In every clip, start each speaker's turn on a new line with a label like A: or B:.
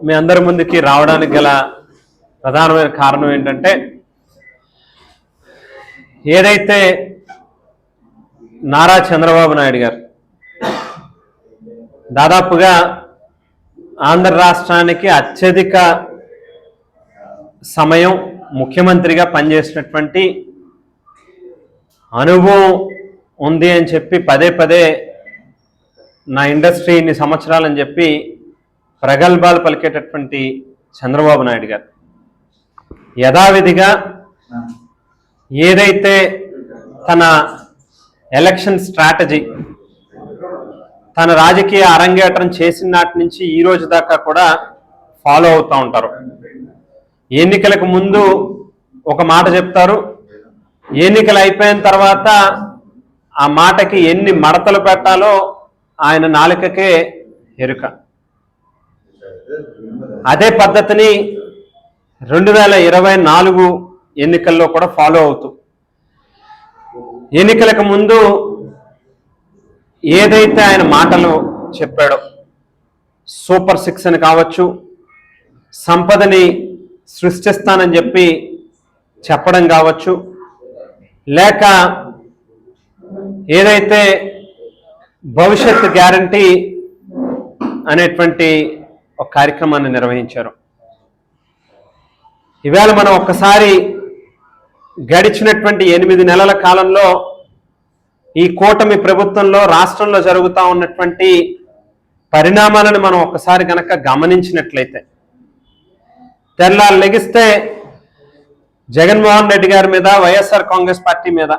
A: మీ అందరి ముందుకి రావడానికి గల ప్రధానమైన కారణం ఏంటంటే ఏదైతే నారా చంద్రబాబు నాయుడు గారు దాదాపుగా ఆంధ్ర రాష్ట్రానికి అత్యధిక సమయం ముఖ్యమంత్రిగా పనిచేసినటువంటి అనుభవం ఉంది అని చెప్పి పదే పదే నా ఇండస్ట్రీ ఇన్ని సంవత్సరాలని చెప్పి ప్రగల్భాలు పలికేటటువంటి చంద్రబాబు నాయుడు గారు. యథావిధిగా ఏదైతే తన ఎలక్షన్ స్ట్రాటజీ తన రాజకీయ అరంగేట్రం చేసిన నాటి నుంచి ఈ రోజు దాకా కూడా ఫాలో అవుతూ ఉంటారు. ఎన్నికలకు ముందు ఒక మాట చెప్తారు ఎన్నికలు అయిపోయిన తర్వాత ఆ మాటకి ఎన్ని మడతలు పెట్టాలో ఆయన నాలుకకే ఎరుక. అదే పద్ధతిని రెండు వేల ఇరవై నాలుగు ఎన్నికల్లో కూడా ఫాలో అవుతూ ఎన్నికలకు ముందు ఏదైతే ఆయన మాటలు చెప్పాడో సూపర్ సిక్స్ అని కావచ్చు సంపదని సృష్టిస్తానని చెప్పి చెప్పడం కావచ్చు లేక ఏదైతే భవిష్యత్ గ్యారంటీ అనేటువంటి ఒక కార్యక్రమాన్ని నిర్వహించారు. ఇవాళ మనం ఒక్కసారి గడిచినటువంటి ఎనిమిది నెలల కాలంలో ఈ కూటమి ప్రభుత్వంలో రాష్ట్రంలో జరుగుతూ ఉన్నటువంటి పరిణామాలను మనం ఒక్కసారి గనక గమనించినట్లయితే తెల్లారు లెగిస్తే జగన్మోహన్ రెడ్డి గారి మీద వైఎస్ఆర్ కాంగ్రెస్ పార్టీ మీద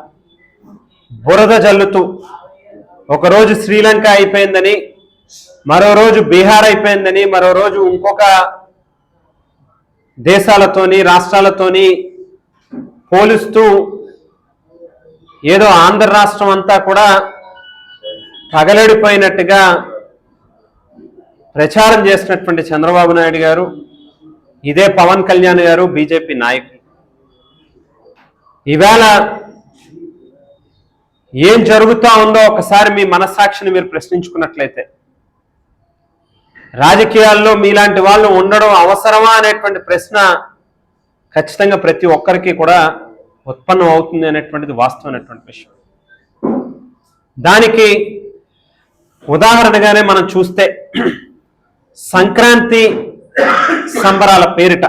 A: బురద జల్లుతూ ఒకరోజు శ్రీలంక అయిపోయిందని మరో రోజు బీహార్ అయిపోయిందని మరో రోజు ఇంకొక దేశాలతోని రాష్ట్రాలతోని పోలుస్తూ ఏదో ఆంధ్ర రాష్ట్రం అంతా కూడా తగలడిపోయినట్టుగా ప్రచారం చేసినటువంటి చంద్రబాబు నాయుడు గారు ఇదే పవన్ కళ్యాణ్ గారు బీజేపీ నాయకులు. ఈవేళ ఏం జరుగుతూ ఉందో ఒకసారి మీ మనస్సాక్షిని మీరు ప్రశ్నించుకున్నట్లయితే రాజకీయాల్లో మీలాంటి వాళ్ళు ఉండడం అవసరమా అనేటువంటి ప్రశ్న ఖచ్చితంగా ప్రతి ఒక్కరికి కూడా ఉత్పన్నం అవుతుంది అనేటువంటిది వాస్తవమైనటువంటి విషయం. దానికి ఉదాహరణగానే మనం చూస్తే సంక్రాంతి సంబరాల పేరిట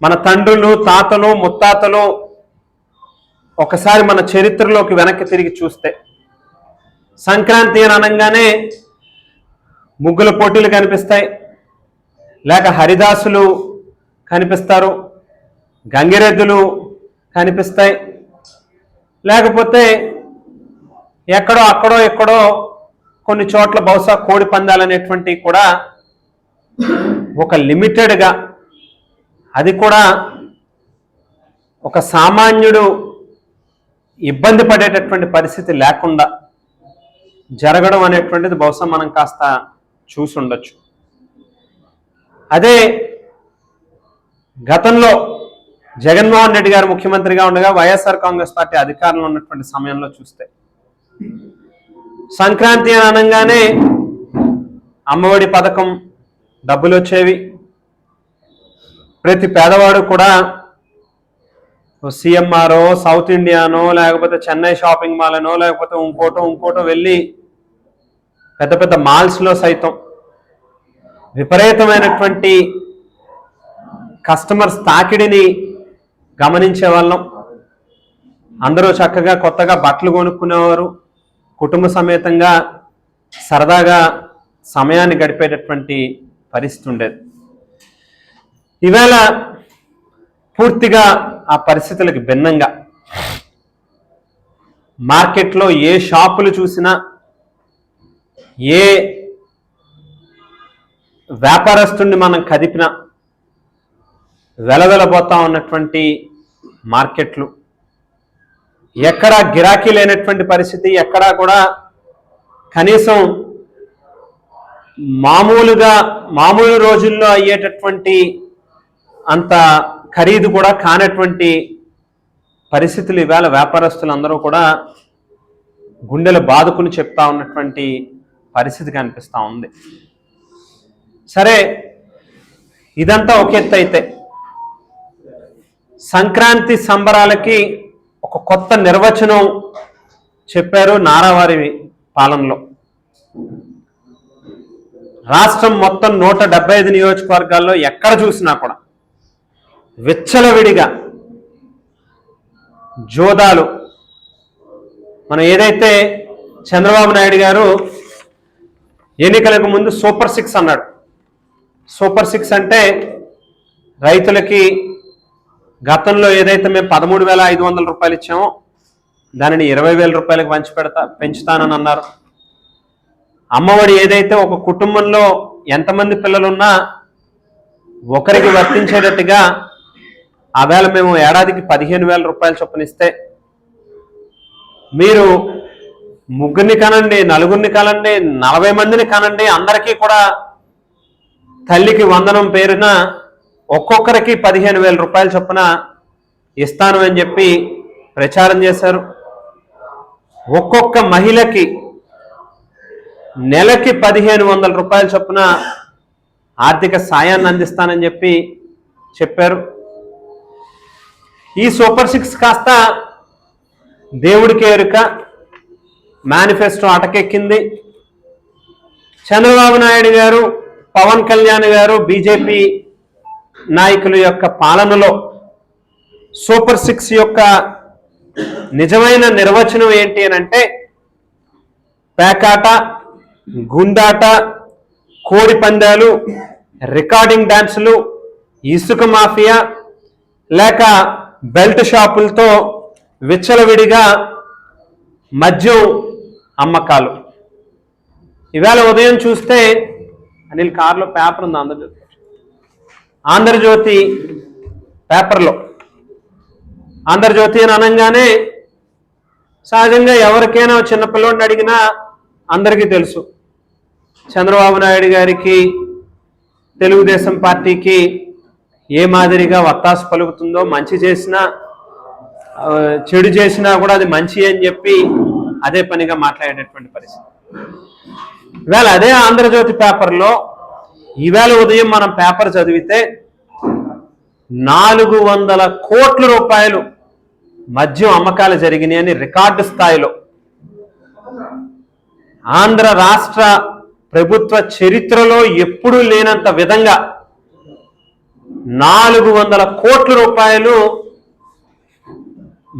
A: మన తండ్రులు తాతలు ముత్తాతలు ఒకసారి మన చరిత్రలోకి వెనక్కి తిరిగి చూస్తే సంక్రాంతి అని అనగానే ముగ్గుల పోటీలు కనిపిస్తాయి. లేక హరిదాసులు కనిపిస్తారు. గంగిరెద్దులు కనిపిస్తాయి. లేకపోతే ఎక్కడో అక్కడో ఎక్కడో కొన్ని చోట్ల బహుశా కోడి పందాలు అనేటువంటివి కూడా ఒక లిమిటెడ్గా అది కూడా ఒక సామాన్యుడు ఇబ్బంది పడేటటువంటి పరిస్థితి లేకుండా జరగడం అనేటువంటిది బహుశా మనం కాస్త చూసి ఉండొచ్చు అదే గతంలో జగన్మోహన్ రెడ్డి గారు ముఖ్యమంత్రిగా ఉండగా వైఎస్ఆర్ కాంగ్రెస్ పార్టీ అధికారంలో ఉన్నటువంటి సమయంలో చూస్తే సంక్రాంతి అని అనగానే అమ్మఒడి పథకం డబ్బులు వచ్చేవి ప్రతి పేదవాడు కూడా సిఎంఆరో సౌత్ ఇండియానో లేకపోతే చెన్నై షాపింగ్ మాల్ అనో లేకపోతే ఇంకోటో ఇంకోటో వెళ్ళి పెద్ద పెద్ద మాల్స్లో సైతం విపరీతమైనటువంటి కస్టమర్స్ తాకిడిని గమనించే వాళ్ళం. అందరూ చక్కగా కొత్తగా బట్టలు కొనుక్కునేవారు. కుటుంబ సమేతంగా సరదాగా సమయాన్ని గడిపేటటువంటి పరిస్థితి ఉండేది. ఈవేళ పూర్తిగా ఆ పరిస్థితులకు భిన్నంగా. మార్కెట్లో ఏ షాపులు చూసినా ఏ వ్యాపారస్తుడిని మనం కదిపిన వెలవెలబోతా ఉన్నటువంటి మార్కెట్లు ఎక్కడా గిరాకీ లేనటువంటి పరిస్థితి ఎక్కడా కూడా కనీసం మామూలుగా మామూలు రోజుల్లో అయ్యేటటువంటి అంత ఖరీదు కూడా కానటువంటి పరిస్థితులు ఇవాళ వ్యాపారస్తులందరూ కూడా గుండెలు బాదుకుని చెప్తా ఉన్నటువంటి పరిస్థితి కనిపిస్తూ ఉంది. సరే ఇదంతా ఒక ఎత్తు అయితే. సంక్రాంతి సంబరాలకి ఒక కొత్త నిర్వచనం చెప్పారు నారావారి పాలనలో. రాష్ట్రం మొత్తం నూట డెబ్బై ఐదు నియోజకవర్గాల్లో ఎక్కడ చూసినా కూడా విచ్చలవిడిగా జోదాలు. మనం ఏదైతే చంద్రబాబు నాయుడు గారు ఎన్నికలకు ముందు సూపర్ సిక్స్ అన్నాడు. సూపర్ సిక్స్ అంటే రైతులకి గతంలో ఏదైతే మేము పదమూడు వేల ఐదు వందల రూపాయలు ఇచ్చామో దానిని ఇరవై వేల రూపాయలకు పంచి పెడతా పెంచుతానని అన్నారు. అమ్మఒడి ఏదైతే ఒక కుటుంబంలో ఎంతమంది పిల్లలున్నా ఒకరికి వర్తించేటట్టుగా ఆవేళ మేము ఏడాదికి పదిహేను వేల రూపాయలు చొప్పున ఇస్తే మీరు ముగ్గురిని కనండి నలుగురిని కనండి నలభై మందిని కనండి అందరికీ కూడా తల్లికి వందనం పేరున ఒక్కొక్కరికి పదిహేను వేల రూపాయల చొప్పున ఇస్తాను అని చెప్పి ప్రచారం చేశారు. ఒక్కొక్క మహిళకి నెలకి పదిహేను వందల రూపాయల చొప్పున ఆర్థిక సాయాన్ని అందిస్తానని చెప్పి చెప్పారు. ఈ సూపర్ సిక్స్ కాస్త దేవుడికి ఎరుక మేనిఫెస్టో అటకెక్కింది. చంద్రబాబు నాయుడు గారు పవన్ కళ్యాణ్ గారు బీజేపీ నాయకుల యొక్క పాలనలో సూపర్ సిక్స్ యొక్క నిజమైన నిర్వచనం ఏంటి అని అంటే పేకాట గుండాట కోడి పందాలు రికార్డింగ్ డాన్సులు ఇసుక మాఫియా లేక బెల్ట్ షాపులతో విచ్చలవిడిగా మద్యం అమ్మకాలు. ఇవాళ ఉదయం చూస్తే అనిల్ కారులో పేపర్ ఉంది ఆంధ్రజ్యోతి. ఆంధ్రజ్యోతి పేపర్లో. ఆంధ్రజ్యోతి అని అనగానే సహజంగా ఎవరికైనా చిన్నపిల్లోడిని అడిగినా అందరికీ తెలుసు. చంద్రబాబు నాయుడు గారికి తెలుగుదేశం పార్టీకి ఏ మాదిరిగా వత్తాసు పలుకుతుందో మంచి చేసినా చెడు చేసినా కూడా అది మంచి అని చెప్పి అదే పనిగా మాట్లాడేటటువంటి పరిస్థితి. ఇవాళ అదే ఆంధ్రజ్యోతి పేపర్లో ఈవేళ ఉదయం మనం పేపర్ చదివితే నాలుగు వందల కోట్ల రూపాయలు మద్యం అమ్మకాలు జరిగినాయని రికార్డు స్థాయిలో. ఆంధ్ర రాష్ట్ర ప్రభుత్వ చరిత్రలో ఎప్పుడూ లేనంత విధంగా నాలుగు వందల కోట్ల రూపాయలు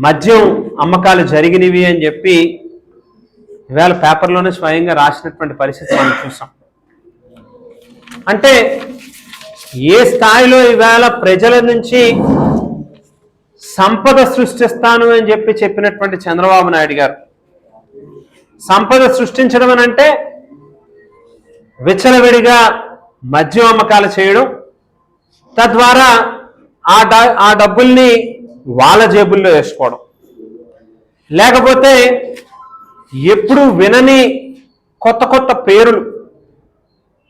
A: మద్యం అమ్మకాలు జరిగినవి అని చెప్పి ఇవాళ పేపర్లోనే స్వయంగా రాసినటువంటి పరిస్థితి మనం చూసాం. అంటే ఏ స్థాయిలో ఇవాళ ప్రజల నుంచి సంపద సృష్టిస్తాను అని చెప్పి చెప్పినటువంటి చంద్రబాబు నాయుడు గారు? సంపద సృష్టించడం అని అంటే విచ్చలవిడిగా మద్యం అమ్మకాలు చేయడం తద్వారా ఆ డ ఆ డబ్బుల్ని వాళ్ళ జేబుల్లో వేసుకోవడం. లేకపోతే ఎప్పుడు వినని కొత్త కొత్త పేరులు.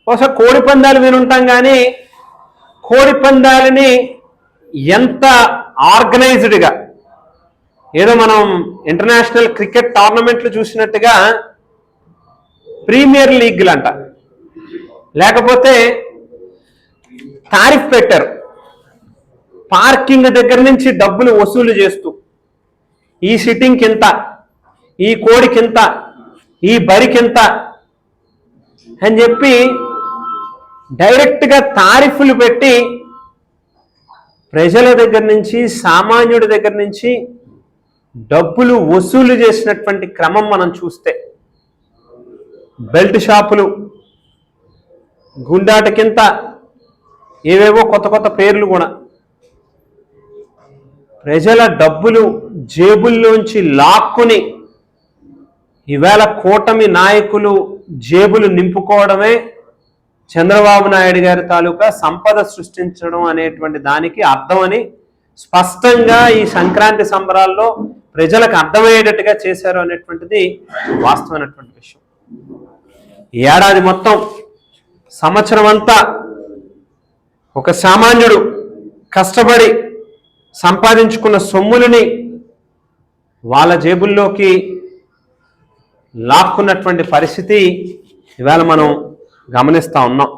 A: బహుశా కోడి పందాలు వినుంటాం కానీ కోడి పందాలని ఎంత ఆర్గనైజ్డ్గా ఏదో మనం ఇంటర్నేషనల్ క్రికెట్ టోర్నమెంట్లు చూసినట్టుగా ప్రీమియర్ లీగ్లు అంట లేకపోతే తారిఫ్ పెట్టారు. పార్కింగ్ దగ్గర నుంచి డబ్బులు వసూలు చేస్తూ ఈ సిట్టింగ్కి ఇంత ఈ కోడికింత ఈ బరికింత అని చెప్పి డైరెక్ట్గా తారీఫులు పెట్టి ప్రజల దగ్గర నుంచి సామాన్యుడి దగ్గర నుంచి డబ్బులు వసూలు చేసినటువంటి క్రమం మనం చూస్తే బెల్ట్ షాపులు గుండాట కింద ఏవేవో కొత్త కొత్త పేర్లు కూడా ప్రజల డబ్బులు జేబుల్లోంచి లాక్కుని ఈవేళ కూటమి నాయకులు జేబులు నింపుకోవడమే చంద్రబాబు నాయుడు గారి తాలూకా సంపద సృష్టించడం అనేటువంటి దానికి అర్థమని స్పష్టంగా ఈ సంక్రాంతి సంబరాల్లో ప్రజలకు అర్థమయ్యేటట్టుగా చేశారు అనేటువంటిది వాస్తవమైనటువంటి విషయం. ఏడాది మొత్తం సంవత్సరం అంతా ఒక సామాన్యుడు కష్టపడి సంపాదించుకున్న సొమ్ములని వాళ్ళ జేబుల్లోకి లాక్కున్నటువంటి పరిస్థితి ఇవాళ మనం గమనిస్తూ ఉన్నాం.